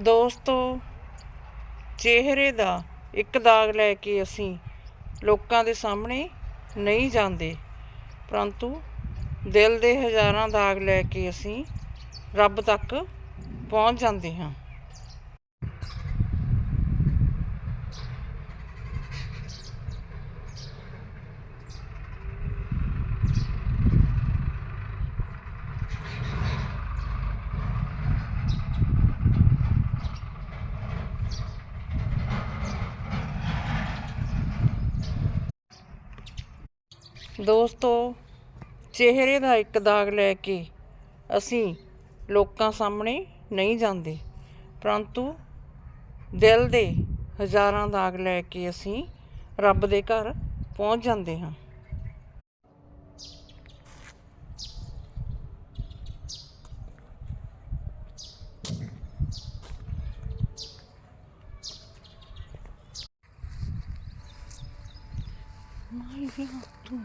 ਦੋਸਤੋ, ਚਿਹਰੇ ਦਾ ਇੱਕ ਦਾਗ ਲੈ ਕੇ ਅਸੀਂ ਲੋਕਾਂ ਦੇ ਸਾਹਮਣੇ ਨਹੀਂ ਜਾਂਦੇ। ਪਰੰਤੂ ਦਿਲ ਦੇ ਹਜ਼ਾਰਾਂ ਦਾਗ ਲੈ ਕੇ ਅਸੀਂ ਰੱਬ ਤੱਕ ਪਹੁੰਚ ਜਾਂਦੇ ਹਾਂ। ਦੋਸਤੋ, ਚਿਹਰੇ ਦਾ ਇੱਕ ਦਾਗ ਲੈ ਕੇ ਅਸੀਂ ਲੋਕਾਂ ਸਾਹਮਣੇ ਨਹੀਂ ਜਾਂਦੇ। ਪਰੰਤੂ ਦਿਲ ਦੇ ਹਜ਼ਾਰਾਂ ਦਾਗ ਲੈ ਕੇ ਅਸੀਂ ਰੱਬ ਦੇ ਘਰ ਪਹੁੰਚ ਜਾਂਦੇ ਹਾਂ। ਮਾਈ ਤੂੰ।